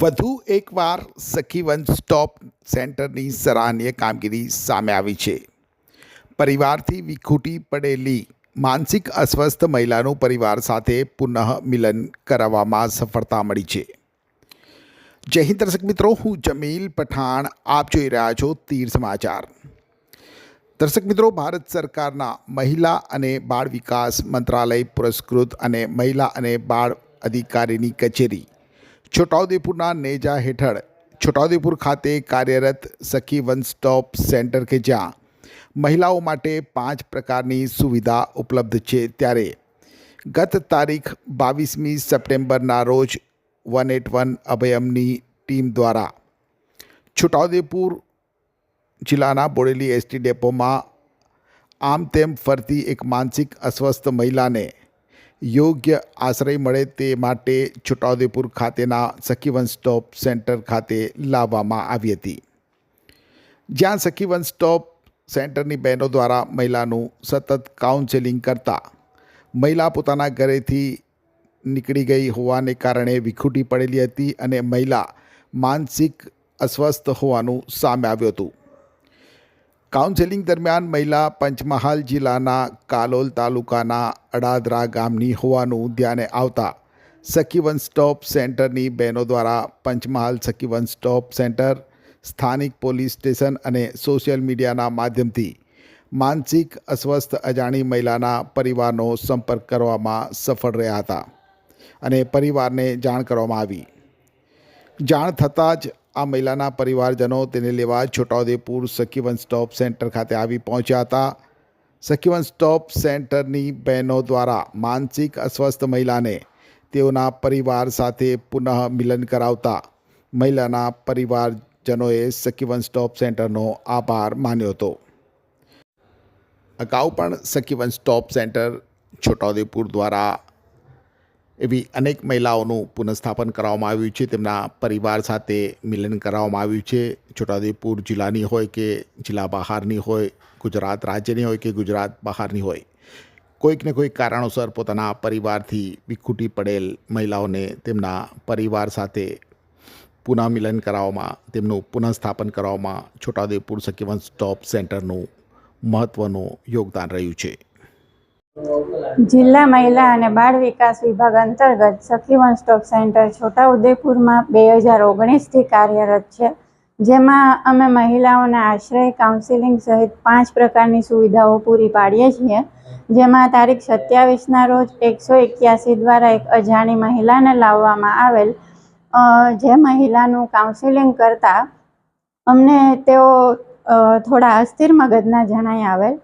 વધુ એકવાર સખી વન સ્ટોપ સેન્ટરની સરાહનીય કામગીરી સામે આવી છે. પરિવારથી વિખૂટી પડેલી માનસિક અસ્વસ્થ મહિલાનું પરિવાર સાથે પુનઃ મિલન કરાવવામાં સફળતા મળી છે. જય હિન્દ દર્શક મિત્રો, હું જમીલ પઠાણ, આપ જોઈ રહ્યા છો તીર સમાચાર. દર્શક મિત્રો, ભારત સરકારના મહિલા અને બાળ વિકાસ મંત્રાલય પુરસ્કૃત અને મહિલા અને બાળ અધિકારીની કચેરી છોટાઉદેપુરના નેજા હેઠળ છોટાઉદેપુર ખાતે કાર્યરત સખી વન સ્ટોપ સેન્ટર કે જ્યાં મહિલાઓ માટે પાંચ પ્રકારની સુવિધા ઉપલબ્ધ છે. ત્યારે ગત તારીખ બાવીસમી સપ્ટેમ્બરના રોજ વન એટ વન અભયમની ટીમ દ્વારા છોટાઉદેપુર જિલ્લાના બોડેલી એસટી ડેપોમાં આમ તેમ ફરતી એક માનસિક અસ્વસ્થ મહિલાને યોગ્ય આશ્રય મળે તે માટે છોટાઉદેપુર ખાતેના સખી વન સ્ટોપ સેન્ટર ખાતે લાવવામાં આવી હતી. જ્યાં સખી વન સ્ટોપ સેન્ટરની બહેનો દ્વારા મહિલાનું સતત કાઉન્સેલિંગ કરતા મહિલા પોતાના ઘરેથી નીકળી ગઈ હોવાને કારણે વિખૂટી પડેલી હતી અને મહિલા માનસિક અસ્વસ્થ હોવાનું સામે આવ્યું હતું. કાઉન્સેલિંગ દરમિયાન મહિલા પંચમહાલ જિલ્લાના કાલોલ તાલુકાના અડાદરા ગામની હોવાનું ધ્યાને આવતા સખી સ્ટોપ સેન્ટરની બહેનો દ્વારા પંચમહાલ સખી સ્ટોપ સેન્ટર, સ્થાનિક પોલીસ સ્ટેશન અને સોશિયલ મીડિયાના માધ્યમથી માનસિક અસ્વસ્થ અજાણી મહિલાના પરિવારનો સંપર્ક કરવામાં સફળ રહ્યા હતા અને પરિવારને જાણ કરવામાં આવી. જાણ થતાં જ આ મહિલાના પરિવારજનો તેને લેવા છોટાઉદેપુર સખીવન સ્ટોપ સેન્ટર ખાતે આવી પહોંચ્યા હતા. સખીવન સ્ટોપ સેન્ટરની બહેનો દ્વારા માનસિક અસ્વસ્થ મહિલાને તેઓના પરિવાર સાથે પુનઃ મિલન કરાવતા મહિલાના પરિવારજનોએ સખીવન સ્ટોપ સેન્ટરનો આભાર માન્યો હતો. અગાઉ પણ સખીવન સ્ટોપ સેન્ટર છોટાઉદેપુર દ્વારા એવી અનેક મહિલાઓનું પુનઃસ્થાપન કરવામાં આવ્યું છે. તેમના પરિવાર સાથે મિલન કરાવવામાં આવ્યું છે. છોટાઉદેપુર જિલ્લાની હોય કે જિલ્લા બહારની હોય, ગુજરાત રાજ્યની હોય કે ગુજરાત બહારની હોય કોઈકને કોઈક કારણોસર પોતાના પરિવારથી વિખૂટી પડેલ મહિલાઓને તેમના પરિવાર સાથે પુનઃમિલન કરાવવામાં, તેમનું પુનઃસ્થાપન કરવામાં છોટાઉદેપુર સખીવંશ સ્ટોપ સેન્ટરનું મહત્ત્વનું યોગદાન રહ્યું છે. જિલ્લા મહિલા અને બાળ વિકાસ વિભાગ અંતર્ગત સખી વન સ્ટોપ સેન્ટર છોટાઉદેપુરમાં બે હજાર ઓગણીસથી કાર્યરત છે, જેમાં અમે મહિલાઓને આશ્રય કાઉન્સિલિંગ સહિત પાંચ પ્રકારની સુવિધાઓ પૂરી પાડીએ છીએ. જેમાં તારીખ સત્યાવીસના રોજ એકસો એક્યાસી દ્વારા એક અજાણી મહિલાને લાવવામાં આવેલ જે મહિલાનું કાઉન્સિલિંગ કરતાં અમને તેઓ થોડા અસ્થિર મગજના જણાઈ આવેલ.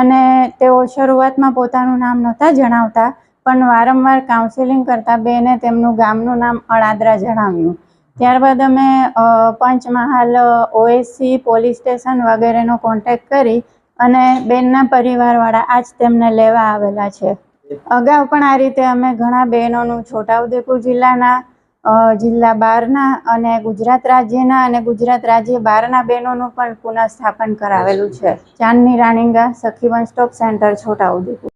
અને તેઓ શરૂઆતમાં પોતાનું નામ નહોતા જણાવતા, પણ વારંવાર કાઉન્સિલિંગ કરતાં બેને તેમનું ગામનું નામ અળાદરા જણાવ્યું. ત્યારબાદ અમે પંચમહાલ, ઓએસસી, પોલીસ સ્ટેશન વગેરેનો કોન્ટેક્ટ કરી અને બેનના પરિવારવાળા આજ તેમને લેવા આવેલા છે. અગાઉ પણ આ રીતે અમે ઘણા બહેનોનું છોટાઉદેપુર જિલ્લાના જિલ્લા બહારના અને ગુજરાત રાજ્યના અને ગુજરાત રાજ્ય બહારના બહેનોનું પણ પુનઃસ્થાપન કરાવેલું છે. Chandni Raninga Sakhi one stop centre, Chhotaudepur.